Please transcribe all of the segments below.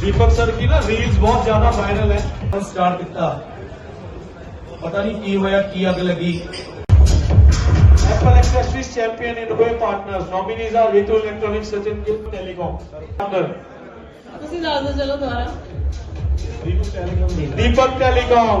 दीपक sir की ना reels बहुत ज़्यादा वायरल है। स्टार्ट दिखता। पता नहीं की हुआ की अग लगी। Champion in way partner nominees are Ritu electronic Sachin Gill telecom चलो दीपक टेलीकॉम दीपक टेलीकॉम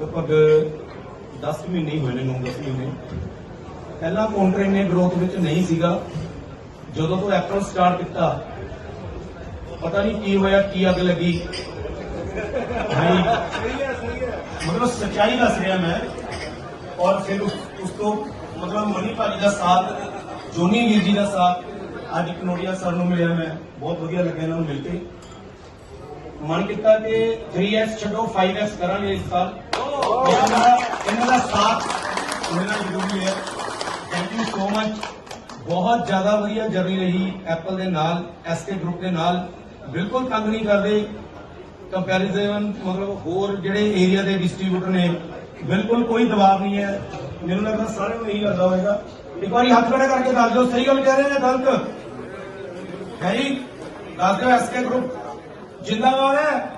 ਲਗਭਗ 10 ਮਹੀਨੇ ਹੋਏ ਨੇ 9-10 ਮਹੀਨੇ ਪਹਿਲਾਂ ਕਾਊਂਟਰ ਇੰਨੇ ਗਰੋਥ ਵਿੱਚ ਨਹੀਂ ਸੀਗਾ। ਜਦੋਂ ਤੋਂ ਐਪਲ ਸਟਾਰਟ ਕੀਤਾ ਪਤਾ ਨਹੀਂ ਕੀ ਹੋਇਆ ਕੀ ਅੱਗ ਲੱਗੀ। ਭਾਈ ਮਤਲਬ ਸੱਚਾਈ ਦੱਸ ਰਿਹਾ ਮੈਂ। ਔਰ ਫਿਰ ਉਸ ਤੋਂ ਮਤਲਬ ਮਨੀ ਭਾਜੀ ਦਾ ਸਾਥ ਜੋਨੀ ਵੀਰ ਜੀ ਦਾ ਸਾਥ ਅੱਜ ਕਨੋੜੀਆ ਸਰ ਨੂੰ ਮਿਲਿਆ ਮੈਂ। ਬਹੁਤ ਵਧੀਆ ਲੱਗਿਆ ਇਹਨਾਂ ਨੂੰ ਮਿਲ ਕੇ। ਮਨ ਕੀਤਾ ਕਿ 3x ਛੱਡੋ 5x ਕਰਾਂਗੇ ਇਸ ਸਾਲ। ਇਹਨਾਂ ਦਾ ਇਹਨਾਂ ਦਾ ਸਾਥ ਮੇਰੇ ਜ਼ਰੂਰੀ ਹੈ ਥੈਂਕ ਯੂ ਸੋ ਮਚ ਬਹੁਤ ਜ਼ਿਆਦਾ ਵਧੀਆ ਜਰਨੀ ਰਹੀ ਐਪਲ ਦੇ ਨਾਲ ਐਸਕੇ ਗਰੁੱਪ ਦੇ ਨਾਲ ਬਿਲਕੁਲ ਤੰਗ ਨਹੀਂ ਕਰਦੇ ਕੰਪੈਰੀਜ਼ਨ ਮਤਲਬ ਹੋਰ ਜਿਹੜੇ ਏਰੀਆ ਦੇ ਡਿਸਟ੍ਰੀਬਿਊਟਰ ਨੇ ਬਿਲਕੁਲ ਕੋਈ ਦਬਾਅ ਨਹੀਂ ਹੈ ਮੈਨੂੰ ਲੱਗਦਾ ਸਾਰਿਆਂ ਨੂੰ ਇਹੀ ਲੱਗਦਾ ਹੋਵੇਗਾ ਇੱਕ ਵਾਰੀ ਹੱਥ ਖੜੇ ਕਰਕੇ ਦੱਸ ਦਿਓ ਸਹੀ ਗੱਲ ਕਹਿ ਰਹੇ ਨੇ ਗਲਤ ਹੈ ਜੀ ਦੱਸ ਦਿਓ ਐਸਕੇ ਗਰੁੱਪ ਜਿੰਦਾਬਾਦ ਹੈ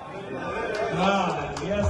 ਹਾਂ